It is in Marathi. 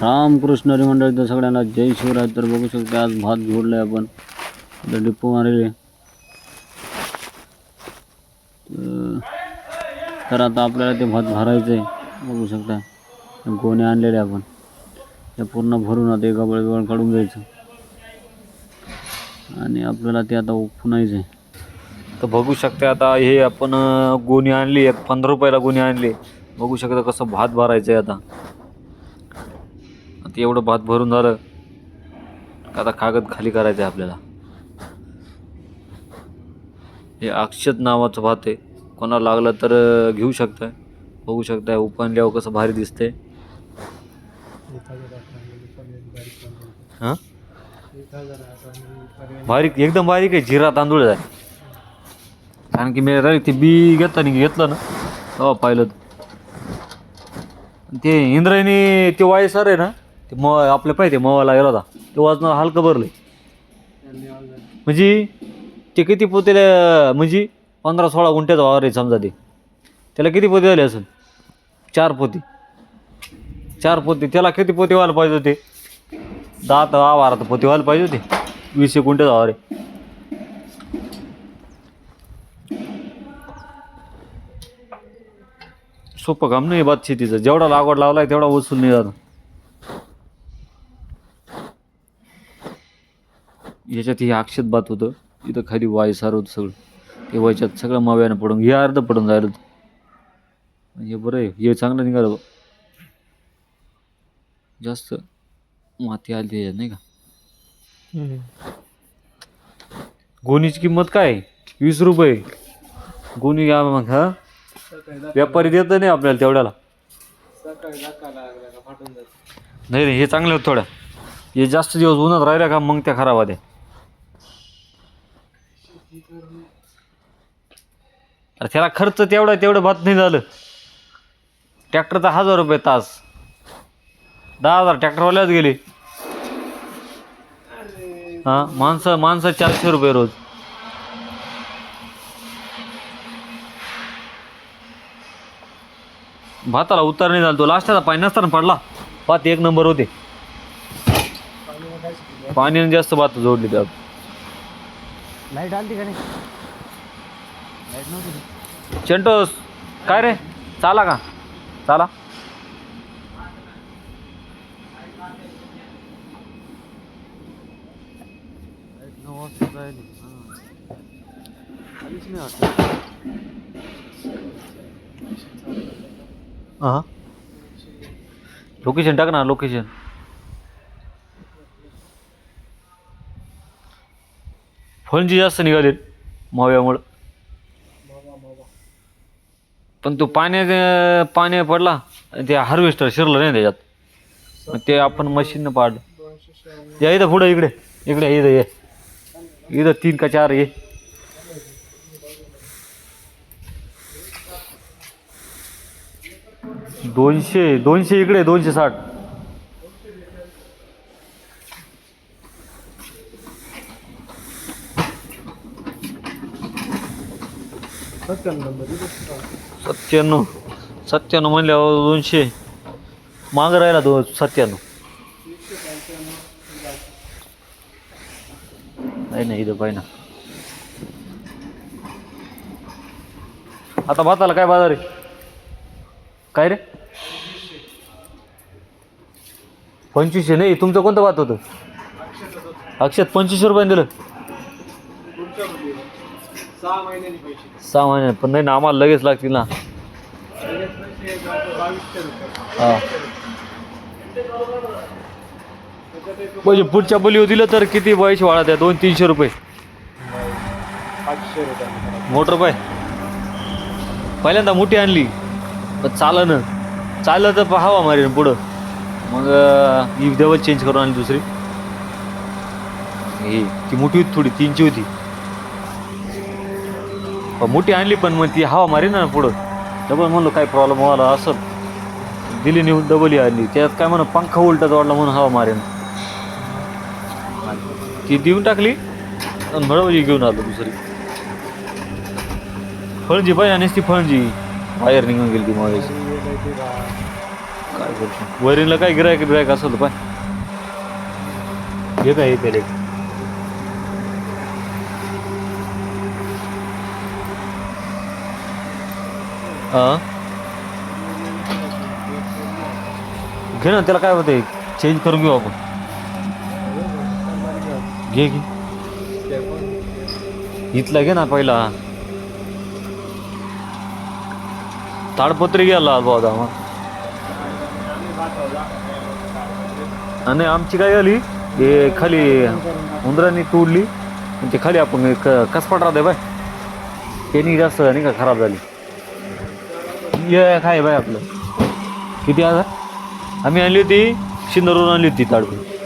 रामकृष्ण हरी मंडळी तर सगळ्यांना जय शिवराय. तर बघू शकते आज भात जोडलाय आपण. तर डिपो मारले. तर- आता आपल्याला ते भात भरायचं आहे बघू शकता. गोणे आणलेले आपण. ते पूर्ण भरून आता एका बळ काढून घ्यायचं. आणि आपल्याला ते आता उपणायचं आहे तर बघू शकता आता हे आपण गोणी आणली एक पंधरा रुपयाला गोणी आणली. बघू शकता कसं भात भरायचं आहे आता. ते एवढं भात भरून झालं का आता कागद खाली करायचं आहे आपल्याला. हे अक्षत नावाचं भात आहे. कोणाला लागलं तर घेऊ शकताय. बघू शकताय उपनल्यावर कसं भारी दिसतंय. हां? बारीक एकदम बारीक आहे. जिरा तांदूळ आहे. कारण की मी रे ते बी घेताना घेतलं ना तेव्हा पाहिलं ते इंद्रायणी ते वायसर आहे ना ते म आपल्या पाहिजे मवाला गेला होता. ते वजन हलकं भरलं म्हणजे ते किती पोते म्हणजे पंधरा सोळा गुंठ्याचा वावर आहे समजा ते. त्याला किती पोते झाले असेल? चार पोती. चार पोती. त्याला किती पोते व्हायला पाहिजे होते? दहा तर बारा तर पोते व्हायला पाहिजे होते. वीस एक गुंठ्याचा वावर आहे. सोपं काम नाही बात शेतीचं. जेवढा लागवड लावला आहे तेवढा वसूल नाही जात याच्यात हे अक्षत बात होतं. इथं खाली वाय सार होतं सगळं. ते व्हायच्यात सगळं माव्यानं पडून हे अर्ध पडून जायला होतं. हे बरं आहे. हे चांगलं निघालं बा. जास्त माती आली त्याच्यात नाही का? गोणीची किंमत काय? वीस रुपये. गोणी घ्या मग हा? व्यापारी देत नाही आपल्याला तेवढ्याला. नाही नाही हे चांगलं होत थोड्या हे जास्त दिवस उन्हात राहिल्या का मग त्या खराब होत्या. अरे त्याला खर्च तेवढा तेवढं भात नाही झालं. ट्रॅक्टरचा हजार रुपये तास. दहा हजार ट्रॅक्टरवाल्याच गेले. हां माणसं माणसं चारशे रुपये रोज. भाताला उतार नाही झाला तो. लास्टचा पाणी नसताना पडला. भात एक नंबर होते. पाण्याने जास्त भात जोडली त्यात. लाइट आली का नाही? लाइट नव्हती. चेंटोस काय रे? चाला का? चाला. लाइट नऊ वाजता जायली. आलीच नाही वाटत. हां लोकेशन टाक ना लोकेशन फळंजी जास्त निघाले माव्यामुळं. पण तो पाण्या पाणी पडला आणि ते हार्वेस्टर शिरलं नाही त्याच्यात. मग ते आपण मशीननं पाडलं. या इथं पुढं इकडे इकडे इथं ये. इथं तीन का चार ये. दोनशे दोनशे इकडे दोनशे साठ. सत्त्याण्णव. सत्त्याण्णव म्हणल्यावर दोनशे. माग राहिला दो सत्त्याण्णव. नाही नाही इथं पाहिजे ना आता भाताला काय बाजार आहे? काय रे? पंचवीसशे नाही तुमचं कोणतं भात होतं? अक्षत पंचवीसशे रुपयाने दिलं. सहा महिने पण नाही ना आम्हाला लगेच लागतील ना. हा. म्हणजे पुढच्या बोली दिलं तर किती पैसे वाढत आहे दोन तीनशे रुपये. मोटर पाय. पहिल्यांदा मोठी आणली. पण चालं चाललं तर हवा मारेन पुढं. मग अं, ही डबल चेंज करून आणली दुसरी. ही ती मोठी होती थोडी तीनची होती. मोठी आणली पण मग ती हवा मारी ना पुढं. डबल म्हणलो काय प्रॉब्लेम व्हायला असं. दिली नेऊन डबली आली आणली. त्यात काय म्हणा पंखा उलटा जोडला म्हणून हवा मारेन. ती देऊन टाकली आणि मळवली घेऊन आलो दुसरी. फळजी बाई आणि ती फळजी. बाहेर निघून गेली ती मावायची काय करतो वरीला काय गिरायक बिरायक असं पाय. हे काय हे केले घे ना त्याला काय होते चेंज करून घेऊ आपण. घे घे इथला घे ना पहिला. ताडपत्री गेला बाबा मग आणि आमची काय झाली? हे खाली उंदरांनी तोडली. ते खाली आपण कसपट राहते बाय? त्यांनी जास्त नाही का खराब झाली. ये काय बाय आपलं? किती आता आम्ही आणली होती शिंदरून आणली होती ताडपत्री